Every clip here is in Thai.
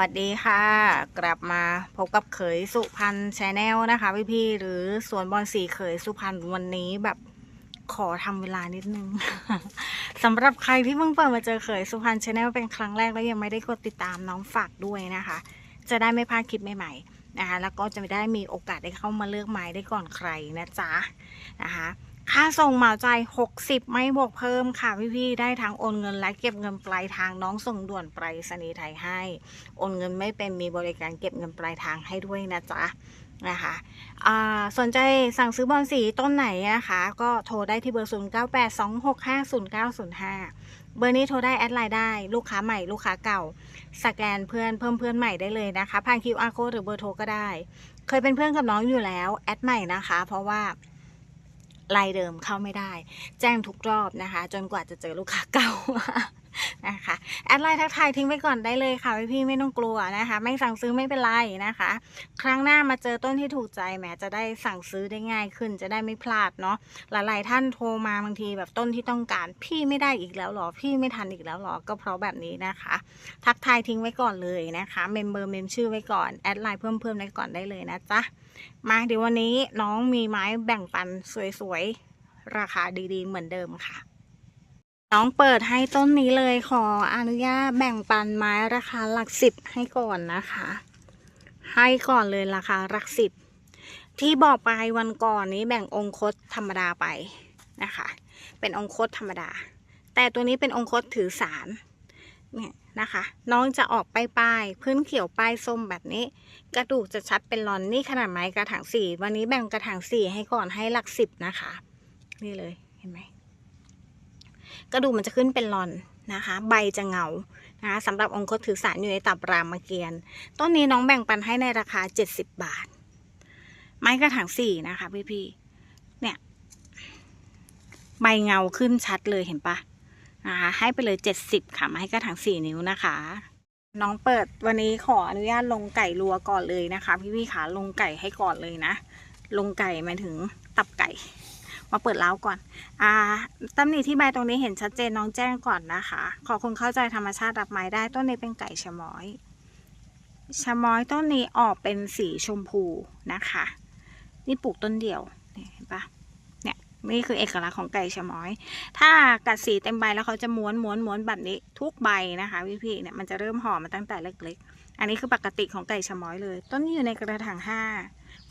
วัสดีค่ะ กลับมาพบกับเขยสุพรรณชาแนลนะคะพี่พี่ๆหรือสวนบอลสีเขยสุพรรณวันนี้แบบขอทำเวลานิดนึงสำหรับใครที่เพิ่งเปิดมาเจอเขยสุพรรณชาแนลเป็นครั้งแรกแล้วยังไม่ได้กดติดตามน้องฝากด้วยนะคะ จะได้ไม่พลาดคลิปใหม่ๆนะคะ แล้วก็จะไม่ได้มีโอกาสได้เข้ามาเลือกไม้ได้ก่อนใครนะจ๊ะนะคะ ค่าส่งเหมาใจ 60 ไม่บวกเพิ่มค่ะพี่ๆได้ทั้งโอนเงินและเก็บเงินปลายทางน้องส่งด่วนไปรษณีย์ไทยให้ โอนเงินไม่เป็นมีบริการเก็บเงินปลายทางให้ด้วยนะจ๊ะนะคะอ่าสนใจสั่งซื้อบอลสีต้นไหนนะคะ ก็โทรได้ที่เบอร์ 0 9 8 2 6 5 0 9 0 5 เบอร์นี้โทรได้แอดไลน์ได้ ลูกค้าใหม่ลูกค้าเก่า สแกนเพื่อนเพิ่มเพื่อนใหม่ได้เลยนะคะผ่าน QR code หรือเบอร์โทรก็ได้ เคยเป็นเพื่อนกับน้องอยู่แล้ว แอดใหม่นะคะ เพราะว่า ลายเดิมเข้าไม่ได้ แจ้งทุกรอบนะคะ จนกว่าจะเจอลูกค้าเก่านะคะแอดไลน์ทักทายทิ้งไว้ก่อนได้เลยค่ะพี่ๆไม่ต้องกลัวนะคะ ไม่สั่งซื้อไม่เป็นไรนะคะ ครั้งหน้ามาเจอต้นที่ถูกใจแหมจะได้สั่งซื้อได้ง่ายขึ้น จะได้ไม่พลาดเนาะหลายๆท่านโทรมาบางทีแบบต้นที่ต้องการ พี่ไม่ได้อีกแล้วหรอ พี่ไม่ทันอีกแล้วหรอ ก็เพราะแบบนี้นะคะ ทักทายทิ้งไว้ก่อนเลยนะคะเมมเบอร์เมมชื่อไว้ก่อนแอดไลน์เพิ่มเพิ่มไว้ก่อนได้เลยนะจ๊ะ มาเดี๋ยววันนี้น้องมีไม้แบ่งปันสวยๆ ราคาดีๆ เหมือนเดิมค่ะ น้องเปิดให้ต้นนี้เลยขออนุญาตแบ่งปันไม้ราคาหลักสิบให้ก่อนนะคะ ให้ก่อนเลยราคาหลักสิบที่บอกไปวันก่อนนี้แบ่งองคตธรรมดาไปนะคะ เป็นองคตธรรมดา แต่ตัวนี้เป็นองคตถือสารเนี่ย นะคะ น้องจะออกป้ายป้ายพื้นเขียวป้ายส้มแบบนี้ กระดูกจะชัดเป็นรอนนี่ขนาดไม้กระถางสี่วันนี้แบ่งกระถางสี่ให้ก่อนให้หลักสิบนะคะ นี่เลยเห็นไหมกระดูกมันจะขึ้นเป็นรอนนะคะ ใบจะเงานะคะสำหรับองค์คตถือสารอยู่ในตับรามเกียรติต้นนี้น้องแบ่งปันให้ในราคา 70 บาท ไม้กระถางสี่นะคะพี่พี่ๆเนี่ย ใบเงาขึ้นชัดเลยเห็นปะ นะคะให้ไปเลย 70 ค่ะไม้กระถางสี่นิ้วนะคะ น้องเปิดวันนี้ขออนุญาตลงไก่รัวก่อนเลยนะคะ พี่พี่ขาลงไก่ให้ก่อนเลยนะ ลงไก่หมายถึงตับไก่ มาเปิดเล้าก่อน อ่าตำหนิที่ใบตรงนี้เห็นชัดเจนน้องแจ้งก่อนนะคะ ขอคนเข้าใจธรรมชาติรับไม้ได้ต้นนี้เป็นไก่ชะม้อยชะม้อยต้นนี้ออกเป็นสีชมพูนะคะ นี่ปลูกต้นเดียวเห็นปะ นี่คือเอกลักษณ์ของไก่ชะม้อย ถ้ากัดสีเต็มใบแล้วเขาจะม้วนม้วนม้วนแบบนี้ทุกใบนะคะพี่ๆเนี่ยมันจะเริ่มห่อมาตั้งแต่เล็กๆ อันนี้คือปกติของไก่ชะม้อยเลย ต้นนี้อยู่ในกระถางห้า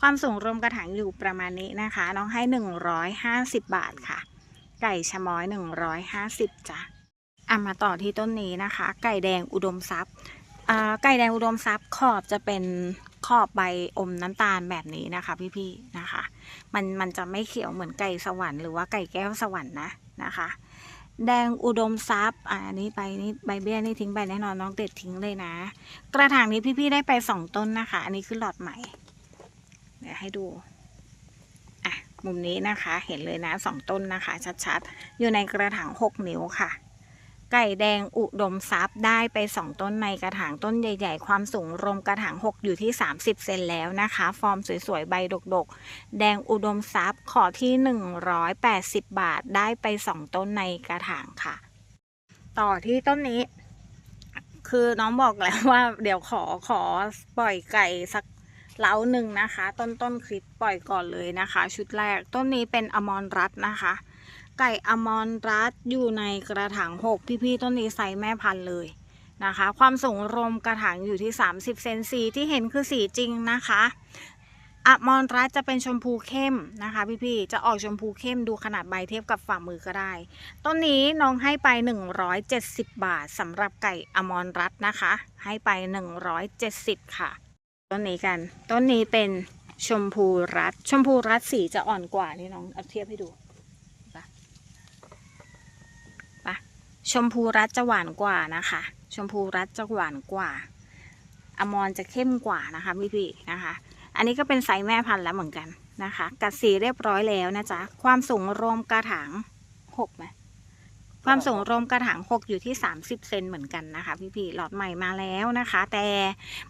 ความสูงรวมกระถางอยู่ประมาณนี้นะคะ น้องให้ 150 บาทค่ะ ไก่ชะม้อย 150จ้ะอะมาต่อที่ต้นนี้นะคะ ไก่แดงอุดมทรัพย์ไก่แดงอุดมทรัพย์ขอบจะเป็น ขอบใบอมน้ำตาลแบบนี้นะคะ พี่ๆนะคะ มันมันจะไม่เขียวเหมือนไก่สวรรค์หรือว่าไก่แก้วสวรรค์นะนะคะ แดงอุดมทรัพย์อันนี้ไปนี่ใบเบี้ยนี่ทิ้งไปแน่นอนน้องเด็ดทิ้งเลยนะ กระถางนี้พี่ๆได้ไปสองต้นนะคะ อันนี้คือหลอดใหม่เดี๋ยวให้ดูอะมุมนี้นะคะเห็นเลยนะสองต้นนะคะ ชัดๆ อยู่ในกระถางหกนิ้วค่ะ ไก่แดงอุดมทรัพย์ได้ไปสองต้นในกระถางต้นใหญ่ ๆ ความสูงรวมกระถางหกอยู่ที่ 30 เซนแล้วนะคะ ฟอร์มสวย ๆ ใบดก ๆ แดงอุดมทรัพย์ขอที่ 180 บาทได้ไปสองต้นในกระถางค่ะ ต่อที่ต้นนี้ คือน้องบอกแล้วว่าเดี๋ยวขอขอปล่อยไก่สักเล้าหนึ่งนะคะ ต้นต้นคลิปปล่อยก่อนเลยนะคะ ชุดแรกต้นนี้เป็นอมรรัตน์นะคะ ไก่อมรรัตอยู่ในกระถางหกพี่ๆต้นนี้ไซส์แม่พันธุ์เลยนะคะ ความสูงรวมกระถางอยู่ที่ 30 เซนสีที่เห็นคือสีจริงนะคะอมรรัตจะเป็นชมพูเข้มนะคะ พี่ๆ จะออกชมพูเข้มดูขนาดใบเทียบกับฝ่ามือก็ได้ ต้นนี้น้องให้ไป 170 บาทสำหรับไก่อมรรัตนะคะ ให้ไป 170 ค่ะ ต้นนี้กัน ต้นนี้เป็นชมพูรัดชมพูรัดสีจะอ่อนกว่านี่น้องเอาเทียบให้ดูปะปะ ชมพูรัดจะหวานกว่านะคะ ชมพูรัดจะหวานกว่า อมรจะเข้มกว่านะคะพี่ๆนะคะ อันนี้ก็เป็นไซส์แม่พันธุ์แล้วเหมือนกันนะคะ กัดสีเรียบร้อยแล้วนะจ๊ะ ความสูงรวมกระถางหกไหม ความสูงรวมกระถาง6อยู่ที่ 30 เซนเหมือนกันนะคะ พี่ๆหลอดใหม่มาแล้วนะคะ แต่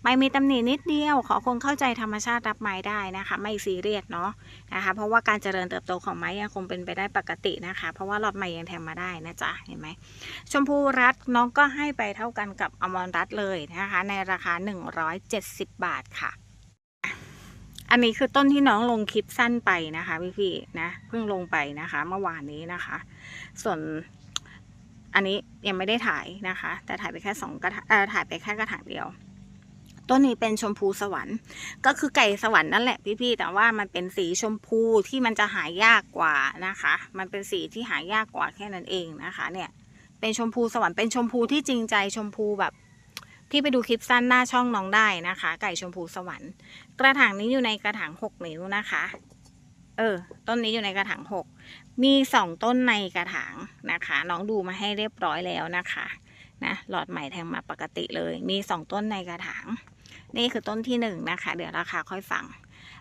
ไม่มีตำหนินิดเดียว ขอคงเข้าใจธรรมชาติรับไม้ได้นะคะ ไม่ซีเรียสเนาะนะคะ เพราะว่าการเจริญเติบโตของไม้ยังคงเป็นไปได้ปกตินะคะ เพราะว่าหลอดใหม่ยังแทงมาได้นะจ๊ะเห็นไหมชมพูรัดน้องก็ให้ไปเท่ากันกับอมรรัดเลยนะคะ ในราคา 170 บาทค่ะอันนี้คือต้นที่น้องลงคลิปสั้นไปนะคะพี่ๆนะเพิ่งลงไปนะคะ เมื่อวานนี้นะคะ ส่วน อันนี้ยังไม่ได้ถ่ายนะคะ แต่ถ่ายไปแค่สองกระถางถ่ายไปแค่กระถางเดียว ต้นนี้เป็นชมพูสวรรค์ ก็คือไก่สวรรค์นั่นแหละพี่ๆ แต่ว่ามันเป็นสีชมพูที่มันจะหายากกว่านะคะ มันเป็นสีที่หายากกว่าแค่นั้นเองนะคะ เนี่ย เป็นชมพูสวรรค์ เป็นชมพูที่จริงใจชมพูแบบที่ไปดูคลิปสั้นหน้าช่องน้องได้นะคะ ไก่ชมพูสวรรค์ กระถางนี้อยู่ในกระถางหกนิ้วนะคะ เออ ต้นนี้อยู่ในกระถางหก มีสองต้นในกระถางนะคะ น้องดูมาให้เรียบร้อยแล้วนะคะนะหลอดใหม่แทงมาปกติเลย มีสองต้นในกระถาง นี่คือต้นที่หนึ่งนะคะ เดี๋ยวราคาค่อยฟัง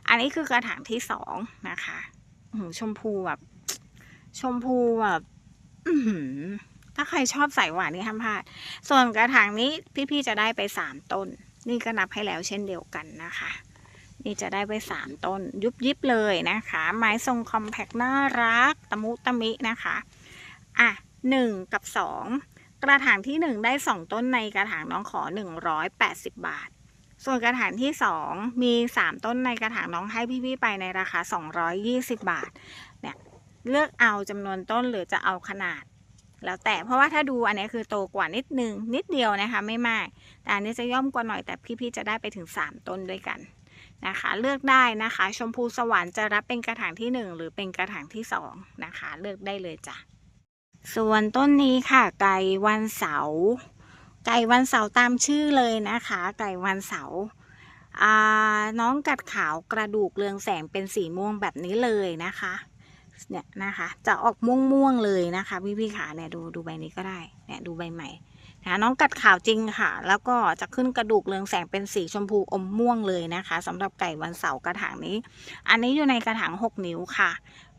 อันนี้คือกระถางที่สองนะคะโอ้โหชมพูแบบ ชมพูแบบถ้าใครชอบใส่หวานนี่ห้ามพลาด ส่วนกระถางนี้พี่ๆจะได้ไปสามต้น นี่ก็นับให้แล้วเช่นเดียวกันนะคะ นี่จะได้ไปสามต้นยุบยิบเลยนะคะ ไม้ทรงคอมแพคน่ารัก ตะมุตะมินะคะ อะหนึ่งกับสองกระถางที่หนึ่งได้สองต้นในกระถางน้องขอหนึ่งร้อยแปดสิบบาท ส่วนกระถางที่สองมีสามต้นในกระถางน้องให้พี่ๆไปในราคาสองร้อยยี่สิบบาท เนี่ยเลือกเอาจำนวนต้นหรือจะเอาขนาดแล้วแต่เพราะว่าถ้าดูอันนี้คือโตกว่านิดนึงนิดเดียวนะคะ ไม่มาก แต่อันนี้จะย่อมกว่าหน่อยแต่พี่ๆจะได้ไปถึง 3 ต้นด้วยกัน นะคะ เลือกได้นะคะ ชมพูสวรรค์จะรับเป็นกระถางที่ 1 หรือเป็นกระถางที่ 2 นะคะ เลือกได้เลยจ้ะส่วนต้นนี้ค่ะ ไก่วันเสาร์ไก่วันเสาร์ตามชื่อเลยนะคะ ไก่วันเสาร์น้องกัดขาวกระดูกเรืองแสงเป็นสีม่วงแบบนี้เลยนะคะเนี่ยนะคะ จะออกม่วงม่วงๆเลยนะคะ พี่พี่ๆขาเนี่ยดูดูใบนี้ก็ได้เนี่ยดูใบใหม่ นะน้องกัดขาวจริงค่ะ แล้วก็จะขึ้นกระดูกเรืองแสงเป็นสีชมพูอมม่วงเลยนะคะสำหรับไก่วันเสาร์กระถางนี้ อันนี้อยู่ในกระถาง 6 นิ้วค่ะ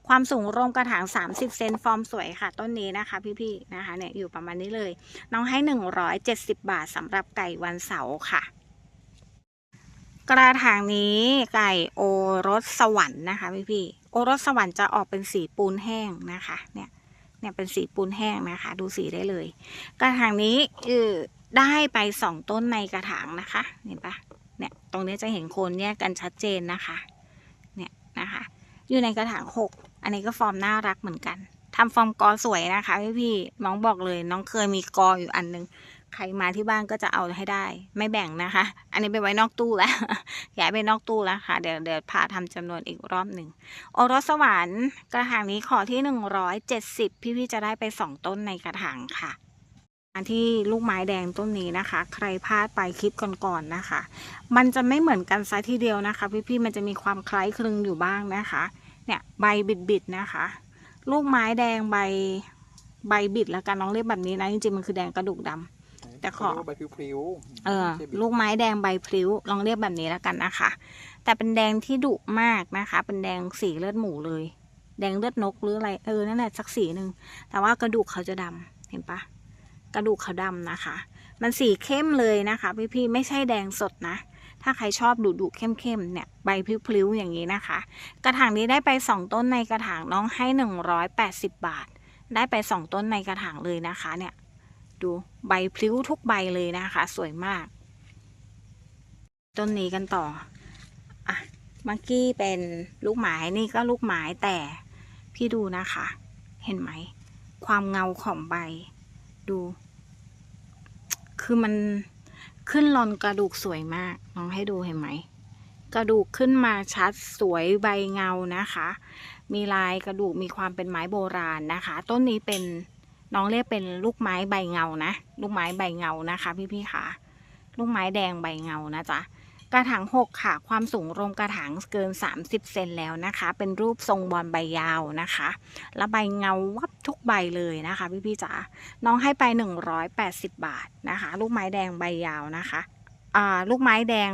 ความสูงรวมกระถาง 30 เซนฟอร์มสวยค่ะ ต้นนี้นะคะ พี่ๆนะคะเนี่ยอยู่ประมาณนี้เลย น้องให้ 170 บาทสำหรับไก่วันเสาร์ค่ะ กระถางนี้ไก่โอรสสวรรค์นะคะ พี่พี่ๆโอรสสวรรค์จะออกเป็นสีปูนแห้งนะคะ เนี่ย เนี่ยเป็นสีปูนแห้งนะคะ ดูสีได้เลย กระถางนี้เออได้ไปสองต้นในกระถางนะคะ เห็นปะเนี่ยตรงนี้จะเห็นโคนแยกกันชัดเจนนะคะ เนี่ยนะคะ อยู่ในกระถางหกอันนี้ก็ฟอร์มน่ารักเหมือนกันทำฟอร์มกอสวยนะคะพี่พี่น้องบอกเลย น้องเคยมีกออยู่อันนึง ใครมาที่บ้านก็จะเอาให้ได้ ไม่แบ่งนะคะ อันนี้ไปไว้นอกตู้แล้วย้ายไปนอกตู้แล้วค่ะ เดี๋ยวเดี๋ยวพาทำจำนวนอีกรอบหนึ่งโอรสสวรรค์กระถางนี้ขอที่หนึ่งร้อยเจ็ดสิบพี่ๆจะได้ไปสองต้นในกระถางค่ะอันที่ลูกไม้แดงต้นนี้นะคะ ใครพลาดไปคลิปก่อนๆนะคะ มันจะไม่เหมือนกันซะทีเดียวนะคะ พี่ๆมันจะมีความคล้ายคลึงอยู่บ้างนะคะ เนี่ยใบบิดๆนะคะ ลูกไม้แดงใบใบบิดแล้วกันน้องเรียกแบบนี้นะจริงๆมันคือแดงกระดูกดำ แต่ขอ เขาเรียกว่าใบพริ้วๆเออไม่ใช่บิดลูกไม้แดงใบพลิ้ว ลองเรียกแบบนี้แล้วกันนะคะ แต่เป็นแดงที่ดุมากนะคะ เป็นแดงสีเลือดหมูเลย แดงเลือดนกหรืออะไรเออนั่นแหละสักสีหนึ่งแต่ว่ากระดูกเขาจะดำเห็นปะกระดูกเขาดำนะคะ มันสีเข้มเลยนะคะ พี่ๆไม่ใช่แดงสดนะ ถ้าใครชอบดุดุๆเข้มๆเนี่ยใบพลิ้วๆอย่างนี้นะคะ กระถางนี้ได้ไปสองต้นในกระถางน้องให้หนึ่งร้อยแปดสิบบาท ได้ไปสองต้นในกระถางเลยนะคะเนี่ย ดูใบพลิ้วทุกใบเลยนะคะ สวยมาก ต้นนี้กันต่ออะมื่อกี้เป็นลูกไม้นี่ก็ลูกไม้แต่พี่ดูนะคะ เห็นไหม ความเงาของใบ ดู คือมันขึ้นรอนกระดูกสวยมากลองให้ดูเห็นไหมกระดูกขึ้นมาชัดสวยใบเงานะคะ มีลายกระดูกมีความเป็นไม้โบราณนะคะ ต้นนี้เป็น น้องเรียกเป็นลูกไม้ใบเงานะ ลูกไม้ใบเงานะคะ พี่ๆค่ะ ลูกไม้แดงใบเงานะจ๊ะกระถางหกค่ะ ความสูงรวมกระถางเกิน 30 เซนแล้วนะคะ เป็นรูปทรงบอลใบยาวนะคะ แล้วใบเงาวับทุกใบเลยนะคะ พี่ๆจ๋า น้องให้ไป 180 บาทนะคะ ลูกไม้แดงใบยาวนะคะ อ่า ลูกไม้แดง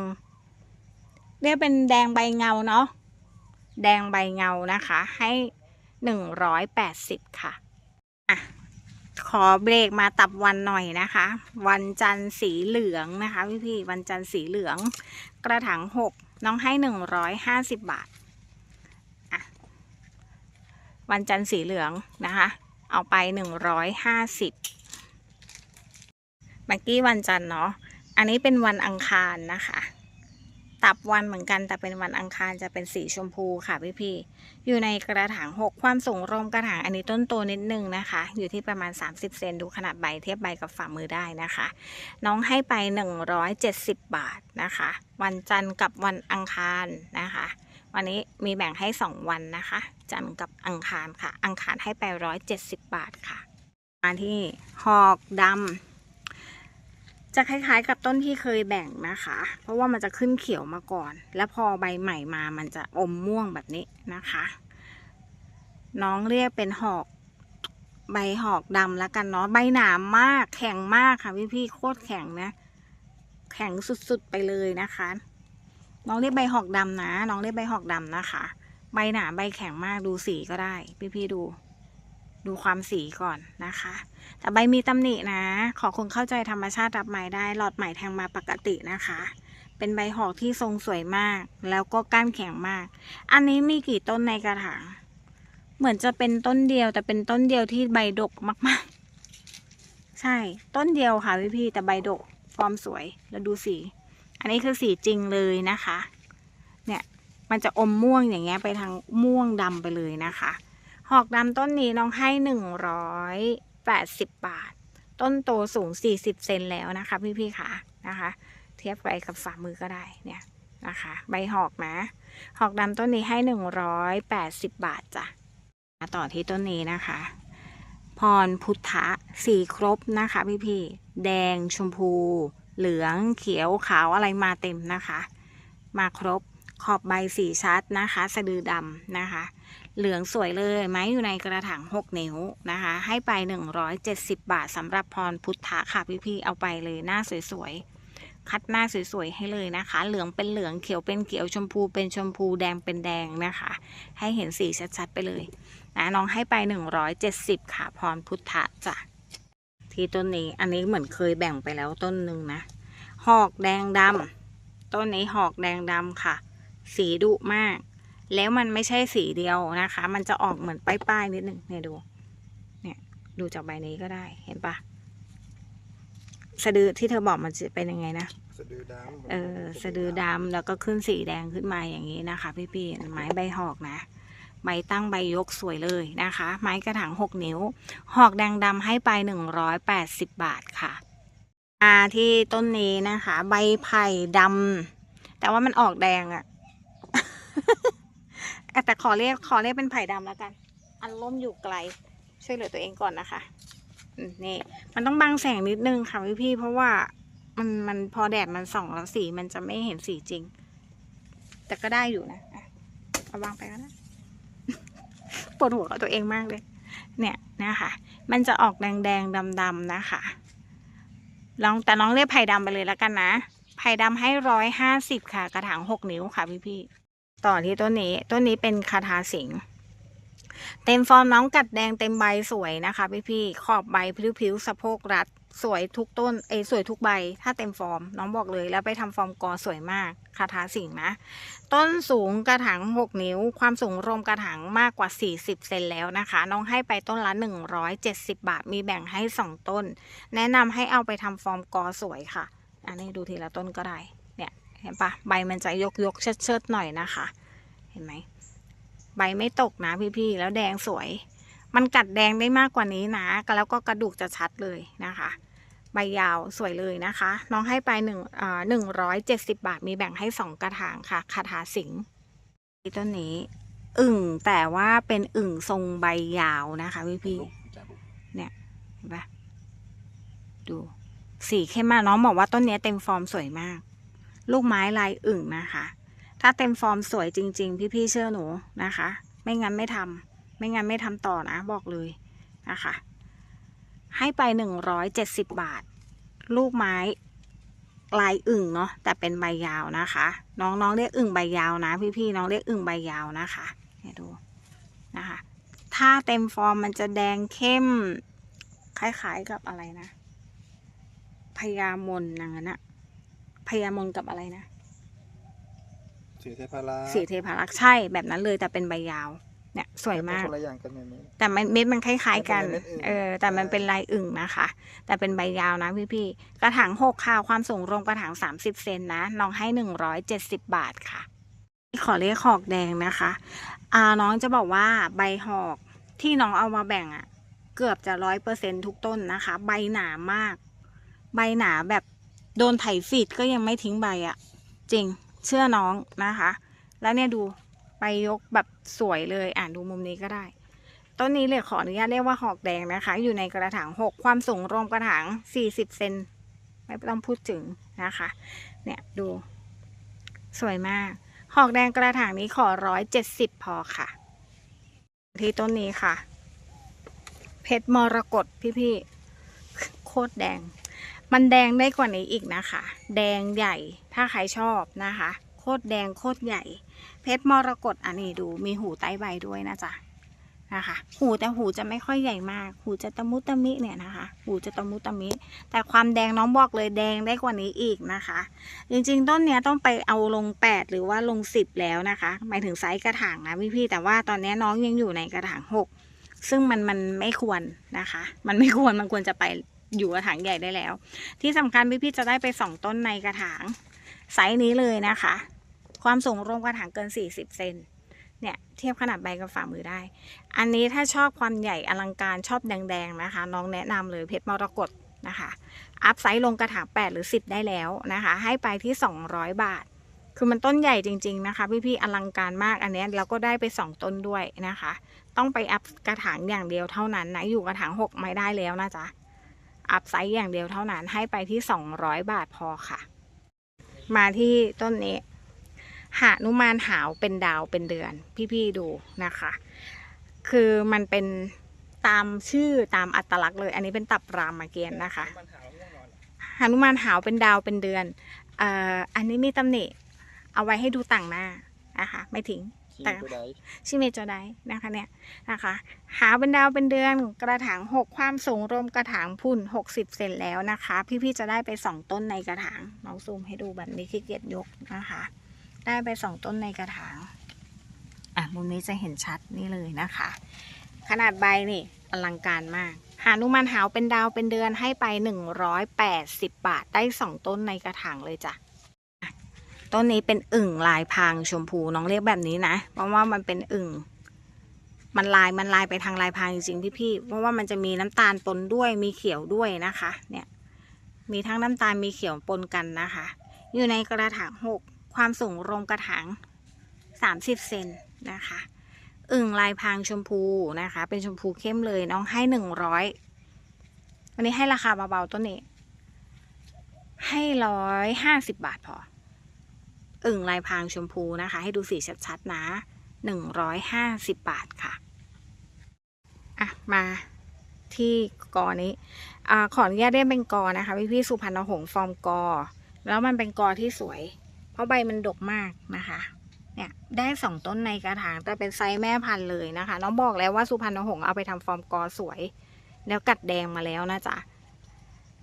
เรียกเป็นแดงใบเงาเนาะ แดงใบเงานะคะ ให้ 180 ค่ะ อะ ขอเบรกมาตับวันหน่อยนะคะ วันจันทร์สีเหลืองนะคะพี่พี่ๆวันจันทร์สีเหลือง กระถางหกน้องให้หนึ่งร้อยห้าสิบบาทอะวันจันทร์สีเหลืองนะคะ เอาไปหนึ่งร้อยห้าสิบเมื่อกี้วันจันทร์เนาะอันนี้เป็นวันอังคารนะคะ ตับวันเหมือนกันแต่เป็นวันอังคารจะเป็นสีชมพูค่ะพี่พี่อยู่ในกระถางหกความสูงรวมกระถางอันนี้ต้นโตนิดนึงนะคะ อยู่ที่ประมาณ 30 เซนดูขนาดใบเทียบใบกับฝ่ามือได้นะคะ น้องให้ไป 170 บาทนะคะ วันจันทร์กับวันอังคารนะคะ วันนี้มีแบ่งให้ 2 วันนะคะ จันทร์กับอังคารค่ะ อังคารให้ไป 170 บาทค่ะมาที่หอกดำ จะคล้ายๆกับต้นที่เคยแบ่งนะคะ เพราะว่ามันจะขึ้นเขียวมาก่อน แล้วพอใบใหม่มามันจะอมม่วงแบบนี้นะคะ น้องเรียกเป็นหอก ใบหอกดำแล้วกันเนาะ ใบหนามมาก แข็งมากค่ะพี่พี่ๆโคตรแข็งนะ แข็งสุดๆไปเลยนะคะ น้องเรียกใบหอกดำนะ น้องเรียกใบหอกดำนะคะ ใบหนามใบแข็งมากดูสีก็ได้ พี่พี่ๆดู ดูความสีก่อนนะคะ แต่ใบมีตำหนินะ ขอคนเข้าใจธรรมชาติรับไม้ได้ หลอดใหม่แทงมาปกตินะคะ เป็นใบหอกที่ทรงสวยมาก แล้วก็ก้านแข็งมาก อันนี้มีกี่ต้นในกระถาง เหมือนจะเป็นต้นเดียว แต่เป็นต้นเดียวที่ใบดกมาก ๆ ใช่ ต้นเดียวค่ะพี่พี่ๆแต่ใบดก ฟอร์มสวย แล้วดูสี อันนี้คือสีจริงเลยนะคะ เนี่ย มันจะอมม่วงอย่างเงี้ยไปทางม่วงดำไปเลยนะคะ หอกดำต้นนี้น้องให้หนึ่งร้อยแปดสิบบาท ต้นโตสูงสี่สิบเซนแล้วนะคะพี่ๆค่ะนะคะ เทียบไปกับฝ่ามือก็ได้เนี่ยนะคะ ใบหอกนะ หอกดำต้นนี้ให้หนึ่งร้อยแปดสิบบาทจ้ะมาต่อที่ต้นนี้นะคะ พรพุทธะสีครบนะคะพี่พี่ๆแดงชมพู เหลืองเขียวขาวอะไรมาเต็มนะคะ มาครบขอบใบสีชัดนะคะ สะดือดำนะคะ เหลืองสวยเลยไม้อยู่ในกระถาง 6 นิ้วนะคะ ให้ไป 170 บาทสำหรับพรพุทธะค่ะพี่ๆเอาไปเลยหน้าสวยๆ คัดหน้าสวยๆ ให้เลยนะคะ เหลืองเป็นเหลืองเขียวเป็นเขียวชมพูเป็นชมพูแดงเป็นแดงนะคะ ให้เห็นสีชัดๆ ไปเลยนะน้องให้ไป 170 ค่ะพรพุทธะจ้ะที่ต้นนี้อันนี้เหมือนเคยแบ่งไปแล้วต้นหนึ่งนะหอกแดงดำต้นนี้หอกแดงดำค่ะ สีดุมาก แล้วมันไม่ใช่สีเดียวนะคะ มันจะออกเหมือนป้ายๆนิดหนึ่งเนี่ยดู เนี่ยดูจากใบนี้ก็ได้เห็นปะสะดือที่เธอบอกมันจะเป็นยังไงนะสะดือดำเออสะดือดำแล้วก็ขึ้นสีแดงขึ้นมาอย่างนี้นะคะ พี่ๆไม้ใบหอกนะใบตั้งใบยกสวยเลยนะคะ ไม้กระถางหกนิ้ว หอกแดงดำให้ไปหนึ่งร้อยแปดสิบบาทค่ะอาที่ต้นนี้นะคะ ใบไผ่ดำแต่ว่ามันออกแดงอะ อะแต่ขอเรียกขอเรียกเป็นไผ่ดำแล้วกัน อันล่มอยู่ไกล ช่วยเหลือตัวเองก่อนนะคะนี่มันต้องบังแสงนิดนึงค่ะพี่พี่เพราะว่ามันมันพอแดดมันส่องแล้วสีมันจะไม่เห็นสีจริง แต่ก็ได้อยู่นะอะเอาวางไปก็ได้ปวดหัวกับตัวเองมากเลย เนี่ยนะคะ มันจะออกแดงแดงดำดำนะคะ ลองแต่น้องเรียกไผ่ดำไปเลยแล้วกันนะไผ่ดำให้ร้อยห้าสิบค่ะ กระถางหกนิ้วค่ะพี่พี่ ต่อที่ต้นนี้ ต้นนี้เป็นคาทาสิงเต็มฟอร์มน้องกัดแดงเต็มใบสวยนะคะ พี่พี่ๆขอบใบผิวๆสะโพกรัด สวยทุกต้นเอสวยทุกใบ ถ้าเต็มฟอร์มน้องบอกเลย แล้วไปทำฟอร์มกอสวยมากคาทาสิงนะ ต้นสูงกระถาง 6 นิ้ว ความสูงรวมกระถางมากกว่า 40 เซนแล้วนะคะ น้องให้ไปต้นละ 170 บาท มีแบ่งให้ 2 ต้น แนะนำให้เอาไปทำฟอร์มกอสวยค่ะ อันนี้ดูทีละต้นก็ได้ เนี่ยเห็นปะใบมันจะยกยกๆเชิดเชิดๆหน่อยนะคะ เห็นไหมใบไม่ตกนะพี่ๆแล้วแดงสวย มันกัดแดงได้มากกว่านี้นะแล้วก็กระดูกจะชัดเลยนะคะ ใบยาวสวยเลยนะคะ น้องให้ไปหนึ่งอ่าหนึ่งร้อยเจ็ดสิบาทมีแบ่งให้สองกระถางค่ะคาถาสิงห์ต้นนี้ อึ่งแต่ว่าเป็นอึ่งทรงใบยาวนะคะพี่พี่ๆเห็นปะดูสีเข้มมากน้องบอกว่าต้นเนี้ยเต็มฟอร์มสวยมาก ลูกไม้ลายอึ่งนะคะ ถ้าเต็มฟอร์มสวยจริง ๆ พี่ๆเชื่อหนูนะคะ ไม่งั้นไม่ทำไม่งั้นไม่ทำต่อนะบอกเลยนะคะ ให้ไปหนึ่งร้อยเจ็ดสิบบาท ลูกไม้ลายอึ่งเนาะแต่เป็นใบยาวนะคะ น้องๆเรียกอึ่งใบยาวนะ พี่ๆน้องเรียกอึ่งใบยาวนะคะเนี่ยดูนะคะ ถ้าเต็มฟอร์มมันจะแดงเข้มคล้ายๆกับอะไรนะพญามนอย่างนั้นอะ พญามนกับอะไรนะสีเทพาราสีเทพารักษ์ใช่แบบนั้นเลยแต่เป็นใบยาว เนี่ยสวยมากคนละอย่างกันเนี่ยนี้แต่มันเม็ดมันคล้ายๆกัน มันเป็นเม็ดอึ่งเออ แต่มันเป็นลายอึ่งนะคะ แต่เป็นใบยาวนะพี่ๆกระถางหกค่ะความสูงรวมกระถางสามสิบเซนนะ น้องให้หนึ่งร้อยเจ็ดสิบบาทค่ะ ขอเลขหอกแดงนะคะ อ่าน้องจะบอกว่าใบหอกที่น้องเอามาแบ่งอะ่ะเกือบจะร้อยเปอร์เซ็นทุกต้นนะคะ ใบหนามาก ใบหนาแบบ โดนไถฟีดก็ยังไม่ทิ้งใบอะ่ะ จริงเชื่อน้องนะคะ แล้วเนี่ยดูใบยกแบบสวยเลยอ่านดูมุมนี้ก็ได้ ต้นนี้เลยขออนุญาตเรียกว่าหอกแดงนะคะ อยู่ในกระถางหกความสูงรวมกระถางสี่สิบเซนไม่ต้องพูดถึงนะคะ เนี่ยดู สวยมาก หอกแดงกระถางนี้ขอร้อยเจ็ดสิบพอค่ะ ที่ต้นนี้ค่ะ เพชรมรกตพี่ๆโคตรแดง มันแดงได้กว่านี้อีกนะคะ แดงใหญ่ถ้าใครชอบนะคะ โคตรแดงโคตรใหญ่ เพชรมรกตอันนี้ดูมีหูใต้ใบด้วยนะจ๊ะนะคะ หูแต่หูจะไม่ค่อยใหญ่มาก หูจะตะมุตะมิเนี่ยนะคะ หูจะตะมุตะมิ แต่ความแดงน้องบอกเลยแดงได้กว่านี้อีกนะคะ จริงๆ ต้นเนี้ยต้องไปเอาลง 8 หรือว่าลง 10 แล้วนะคะ หมายถึงไซส์กระถางนะพี่ๆแต่ว่าตอนนี้น้องยังอยู่ในกระถาง 6 ซึ่งมันมันไม่ควรนะคะ มันไม่ควรมันควรจะไป อยู่กระถางใหญ่ได้แล้ว ที่สำคัญพี่ๆจะได้ไป2ต้นในกระถางไซส์นี้เลยนะคะ ความสูงรวมกระถางเกิน 40 เซนเนี่ยเทียบขนาดใบกับฝ่ามือได้ อันนี้ถ้าชอบความใหญ่อลังการชอบแดงๆนะคะ น้องแนะนำเลยเพชรมรกตนะคะ อัพไซส์ลงกระถาง8 หรือ 10 ได้แล้วนะคะ ให้ไปที่ 200 บาท คือมันต้นใหญ่จริง ๆนะคะ พี่ๆอลังการมากอันนี้เราก็ได้ไป 2 ต้นด้วยนะคะ ต้องไปอัพกระถางอย่างเดียวเท่านั้นนะ อยู่กระถาง 6 ไม่ได้แล้วนะจ๊ะ อัพไซส์อย่างเดียวเท่านั้นให้ไปที่ 200 บาทพอค่ะ มาที่ต้นนี้หานุมานหาวเป็นดาวเป็นเดือน พี่ๆดูนะคะ คือมันเป็นตามชื่อตามอัตลักษณ์เลย อันนี้เป็นตับรามเกียรตินะคะหานุมานหาวเป็นดาวเป็นเดือนอ,อ,อันนี้มีตำหนิเอาไว้ให้ดูต่างหน้านะคะไม่ทิ้ง แต่ตัวใดชิเมโจไดนะคะเนี่ยนะคะ หาเป็นดาวเป็นเดือนกระถางหกความสูงรวมกระถางพุ่นหกสิบเซนแล้วนะคะ พี่ๆจะได้ไปสองต้นในกระถางน้องซูมให้ดูแบบนี้ขี้เกียจยกนะคะ ได้ไปสองต้นในกระถางอะมุมนี้จะเห็นชัดนี่เลยนะคะ ขนาดใบนี่อลังการมาก หานุมานหาวเป็นดาวเป็นเดือนให้ไปหนึ่งร้อยแปดสิบบาทได้สองต้นในกระถางเลยจ้ะอะ ต้นนี้เป็นอึ่งลายพางชมพูน้องเรียกแบบนี้นะ เพราะว่ามันเป็นอึ่ง มันลายมันลายไปทางลายพางจริงๆพี่ๆเพราะว่ามันจะมีน้ำตาลปนด้วยมีเขียวด้วยนะคะ เนี่ย มีทั้งน้ำตาลมีเขียวปนกันนะคะ อยู่ในกระถางหกความสูงรวมกระถางสามสิบเซนนะคะอึ่งลายพางชมพูนะคะ เป็นชมพูเข้มเลยน้องให้หนึ่งร้อยวันนี้ให้ราคาเบาๆต้นนี้ ให้ร้อยห้าสิบบาทพอ อึ่งลายพรางชมพูนะคะ ให้ดูสีชัดๆนะหนึ่งร้อยห้าสิบบาทค่ะ อะ มาที่กอนี้อขออนุญาตเรียกเป็นกอนะคะพี่พี่สุพรรณหงส์ฟอร์มกอ แล้วมันเป็นกอที่สวย เพราะใบมันดกมากนะคะ เนี่ยได้สองต้นในกระถาง แต่เป็นไซส์แม่พันธุ์เลยนะคะ น้องบอกแล้วว่าสุพรรณหงส์เอาไปทำฟอร์มกอสวย แล้วกัดแดงมาแล้วนะจ๊ะ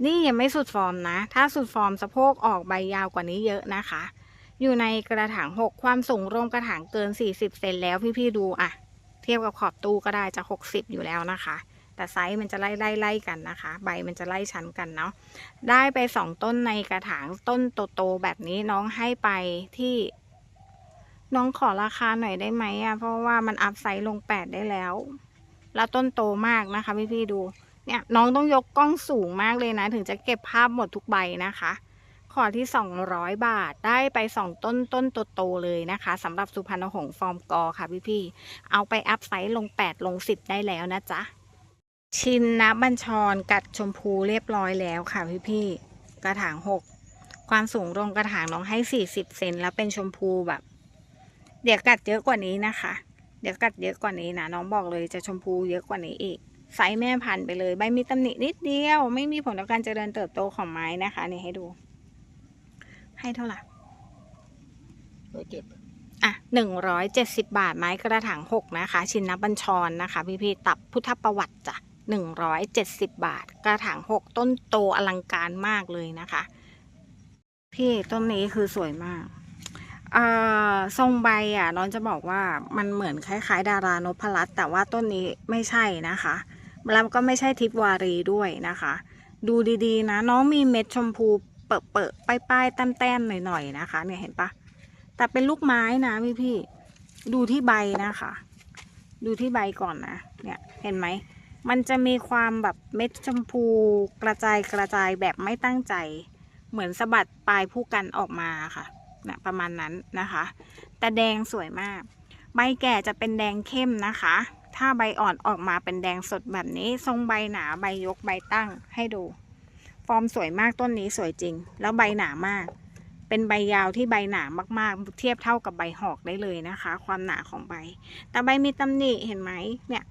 นี่ยังไม่สุดฟอร์มนะ ถ้าสุดฟอร์มสะโพกออกใบยาวกว่านี้เยอะนะคะ อยู่ในกระถางหกความสูงรวมกระถางเกินสี่สิบเซนแล้วพี่ๆดูอะเทียบกับขอบตู้ก็ได้จะหกสิบอยู่แล้วนะคะ แต่ไซส์มันจะไล่ไล่ไล่กันนะคะ ใบมันจะไล่ชั้นกันเนาะได้ไปสองต้นในกระถางต้นโตๆแบบนี้น้องให้ไปที่น้องขอราคาหน่อยได้ไหมอะ เพราะว่ามันอัพไซส์ลงแปดได้แล้ว แล้วต้นโตมากนะคะพี่ๆดู เนี่ยน้องต้องยกกล้องสูงมากเลยนะ ถึงจะเก็บภาพหมดทุกใบนะคะ ขอที่ 200 บาทได้ไป 2 ต้นต้นโตๆเลยนะคะสำหรับสุพรรณหงส์ฟอร์มกอค่ะพี่ๆเอาไปอัพไซส์ลง 8 ลง 10 ได้แล้วนะจ๊ะ ชินนะบัญชรกัดชมพูเรียบร้อยแล้วค่ะพี่ๆกระถาง 6 ความสูงรวมกระถางน้องให้ 40 เซนแล้วเป็นชมพูแบบ เดี๋ยวกัดเยอะกว่านี้นะคะ เดี๋ยวกัดเยอะกว่านี้นะน้องบอกเลยจะชมพูเยอะกว่านี้อีกไซส์แม่พันธุ์ไปเลย ใบมีตำหนินิดเดียว ไม่มีผลต่อการเจริญเติบโตของไม้นะคะนี่ให้ดู ให้เท่าไหร่ร้อยเจ็ดอะหนึ่งร้อยเจ็ดสิบาทไม้กระถางหกนะคะ ชินนบัญชรนะคะ พี่ๆตับพุทธประวัติจ้ะ170บาท กระถาง6ต้นโตอลังการมากเลยนะคะ พี่ต้นนี้คือสวยมากเอ่อทรงใบอะน้องจะบอกว่ามันเหมือนคล้ายๆ ดารานพรัตน์แต่ว่าต้นนี้ไม่ใช่นะคะแล้วก็ไม่ใช่ทิพวารีด้วยนะคะ ดูดีๆนะ น้องมีเม็ดชมพู เปิดเปิดๆป้ายๆแต้มๆหน่อยๆนะคะ เนี่ยเห็นปะแต่เป็นลูกไม้นะพี่พี่ดูที่ใบนะคะ ดูที่ใบก่อนนะ เนี่ยเห็นไหม มันจะมีความแบบเม็ดชมพูกระจายกระจายแบบไม่ตั้งใจ เหมือนสะบัดปลายผู้กันออกมาค่ะนะประมาณนั้นนะคะ แต่แดงสวยมาก ใบแก่จะเป็นแดงเข้มนะคะ ถ้าใบอ่อนออกมาเป็นแดงสดแบบนี้ ทรงใบหนาใบยกใบตั้งให้ดู อร์มสวยมากต้นนี้สวยจริง แล้วใบหนามาก เป็นใบยาวที่ใบหนามากๆ เทียบเท่ากับใบหอกได้เลยนะคะ ความหนาของใบ แต่ใบมีตำหนิเห็นไหมเนี่ย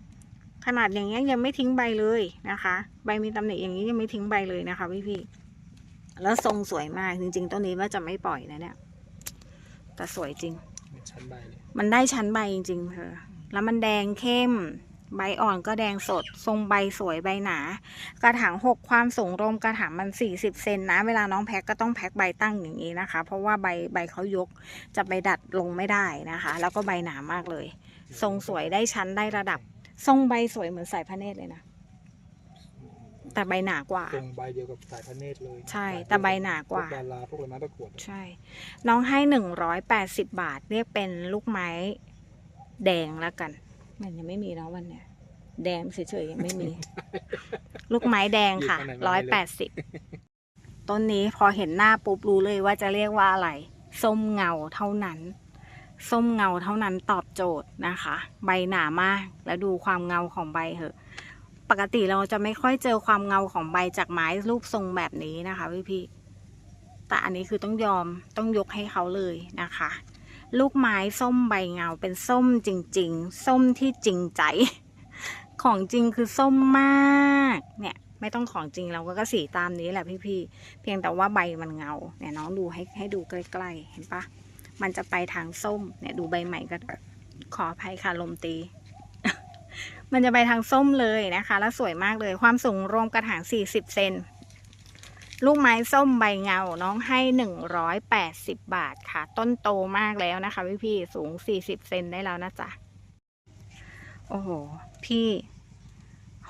ขนาดอย่างเงี้ยยังไม่ทิ้งใบเลยนะคะ ใบมีตำหนิอย่างนี้ยังไม่ทิ้งใบเลยนะคะพี่พี่ๆแล้วทรงสวยมากจริง ๆต้นนี้ว่าจะไม่ปล่อยนะเนี่ยแต่สวยจริงเป็นชั้นใบเลยมันได้ชั้นใบจริงๆเธอแล้วมันแดงเข้ม ใบอ่อนก็แดงสด ทรงใบสวยใบหนา กระถางหกความสูงรวมกระถางมันสี่สิบเซนนะ เวลาน้องแพ็กก็ต้องแพ็กใบตั้งอย่างนี้นะคะ เพราะว่าใบใบเขายกจะไปดัดลงไม่ได้นะคะ แล้วก็ใบหนามากเลย ทรงสวยได้ชั้นได้ระดับ ทรงใบสวยเหมือนสายพระเนตรเลยนะ แต่ใบหนากว่า ตรงใบเดียวกับสายพระเนตรเลยใช่ แต่ใบหนากว่า พวดาราพวกอะไรมาประกวดใช่ น้องให้หนึ่งร้อยแปดสิบบาท เรียกเป็นลูกไม้แดงแล้วกัน มันยังไม่มีเนาะวันเนี้ยแดงเฉยๆยังไม่มี ลูกไม้แดงค่ะร้อยแปดสิบต้นนี้พอเห็นหน้าปุ๊บรู้เลยว่าจะเรียกว่าอะไร ส้มเงาเท่านั้น ส้มเงาเท่านั้นตอบโจทย์นะคะ ใบหนามากแล้วดูความเงาของใบเหอะ ปกติเราจะไม่ค่อยเจอความเงาของใบจากไม้รูปทรงแบบนี้นะคะพี่พี่ๆแต่อันนี้คือต้องยอมต้องยกให้เขาเลยนะคะ ลูกไม้ส้มใบเงาเป็นส้มจริง ๆ ส้มที่จริงใจ ของจริงคือส้มมากเนี่ยไม่ต้องของจริงเราก็สีตามนี้แหละพี่ๆเพียงแต่ว่าใบมันเงาเนี่ยน้องดูให้ให้ดูใกล้ๆเห็นปะมันจะไปทางส้มเนี่ยดูใบใหม่ก็ขออภัยค่ะลมตี มันจะไปทางส้มเลยนะคะ แล้วสวยมากเลยความสูงรวมกระถาง40เซน ลูกไม้ส้มใบเงา น้องให้ 180 บาทค่ะ ต้นโตมากแล้วนะคะพี่พี่สูง 40 เซนได้แล้วนะจ๊ะ โอ้โห พี่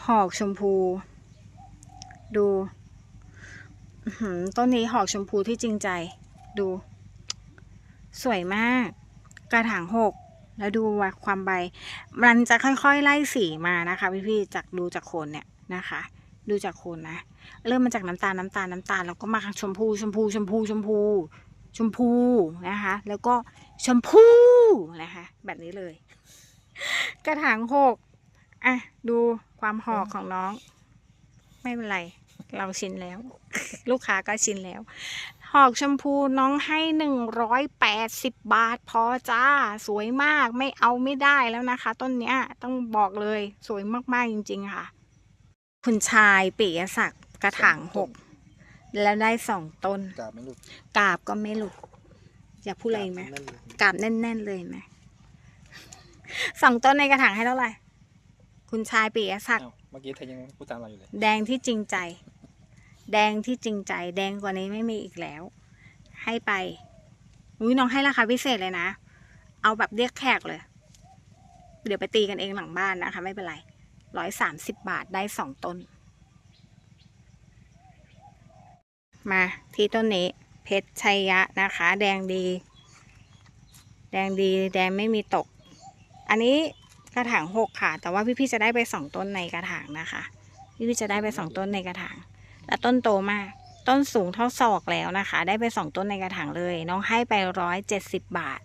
หอกชมพู ดูต้นนี้หอกชมพูที่จริงใจ ดู สวยมาก กระถางหกแล้วดูว่าความใบ มันจะค่อยๆไล่สีมานะคะ พี่ๆจากดูจากโคนเนี่ยนะคะ ดูจากโคนนะ เริ่มมาจากน้ำตาลน้ำตาลน้ำตาลแล้วก็มาชมพูชมพูชมพูชมพูชมพูนะคะ แล้วก็ชมพูนะคะ แบบนี้เลย กระถางหกอะ ดูความหอกของน้อง ไม่เป็นไร เราชินแล้ว ลูกค้าก็ชินแล้ว หอกชมพูน้องให้หนึ่งร้อยแปดสิบบาทพอจ้า สวยมากไม่เอาไม่ได้แล้วนะคะ ต้นเนี้ย ต้องบอกเลยสวยมากๆจริง ๆ ค่ะ คุณชายปิยศักดิ์กระถางหกแล้วได้สองต้น กาบไม่หลุดกาบก็ไม่หลุด อยากพูดอะไรอีกไหมนั่นเลยกาบแน่น ๆ เลยไหมสองต้นในกระถางให้เท่าไหร่ คุณชายปิยศักดิ์อ้าวเมื่อกี้เธอยังพูดตามเราอยู่เลย แดงที่จริงใจ แดงที่จริงใจ แดงกว่านี้ไม่มีอีกแล้ว ให้ไปอุ้ยน้องให้ราคาพิเศษเลยนะ เอาแบบเรียกแขกเลย เดี๋ยวไปตีกันเองหลังบ้านนะคะ ไม่เป็นไร ร้อยสามสิบบาทได้สองต้น มาที่ต้นนี้เพชรชัยยะนะคะ แดงดี แดงดีแดงไม่มีตก อันนี้กระถางหกค่ะ แต่ว่าพี่ๆจะได้ไปสองต้นในกระถางนะคะ พี่ๆจะได้ไปสองต้นในกระถาง และต้นโตมากต้นสูงเท่าศอกแล้วนะคะ ได้ไปสองต้นในกระถางเลย น้องให้ไปร้อยเจ็ดสิบบาท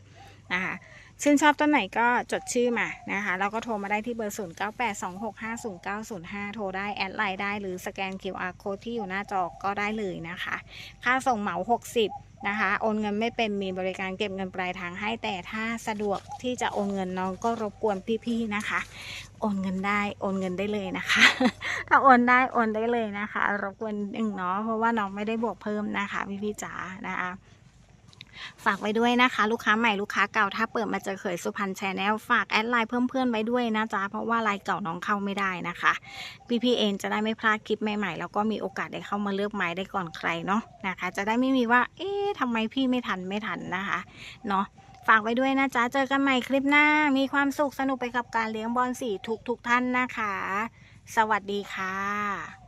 นะคะ ชื่นชอบต้นไหนก็จดชื่อมานะคะ แล้วก็โทรมาได้ที่เบอร์ 0 9 8 2 6 5 0 9 0 5 โทรได้แอดไลน์ได้หรือสแกน QR code ที่อยู่หน้าจอก็ได้เลยนะคะ ค่าส่งเหมา 60 นะคะ โอนเงินไม่เป็นมีบริการเก็บเงินปลายทางให้แต่ถ้าสะดวกที่จะโอนเงินน้องก็รบกวนพี่ๆนะคะ โอนเงินได้โอนเงินได้เลยนะคะ ถ้าโอนได้โอนได้เลยนะคะ รบกวนหนึ่งเนาะเพราะว่าน้องไม่ได้บวกเพิ่มนะคะพี่ๆจ๋านะคะ ฝากไว้ด้วยนะคะ ลูกค้าใหม่ลูกค้าเก่าถ้าเปิดมาเจอเขยสุพรรณแชแนลฝากแอดไลน์เพิ่มเพื่อนไว้ด้วยนะจ๊ะเพราะว่าไลน์เก่าน้องเข้าไม่ได้นะคะพี่พี่เองจะได้ไม่พลาดคลิปใหม่ๆ แล้วก็มีโอกาสได้เข้ามาเลือกไม้ได้ก่อนใครเนาะนะคะ จะได้ไม่มีว่า เอ๊ะทำไมพี่ไม่ทันไม่ทันนะคะเนาะฝากไว้ด้วยนะจ๊ะ เจอกันใหม่คลิปหน้า มีความสุขสนุกไปกับการเลี้ยงบอลสีทุกทุกๆท่านนะคะ สวัสดีค่ะ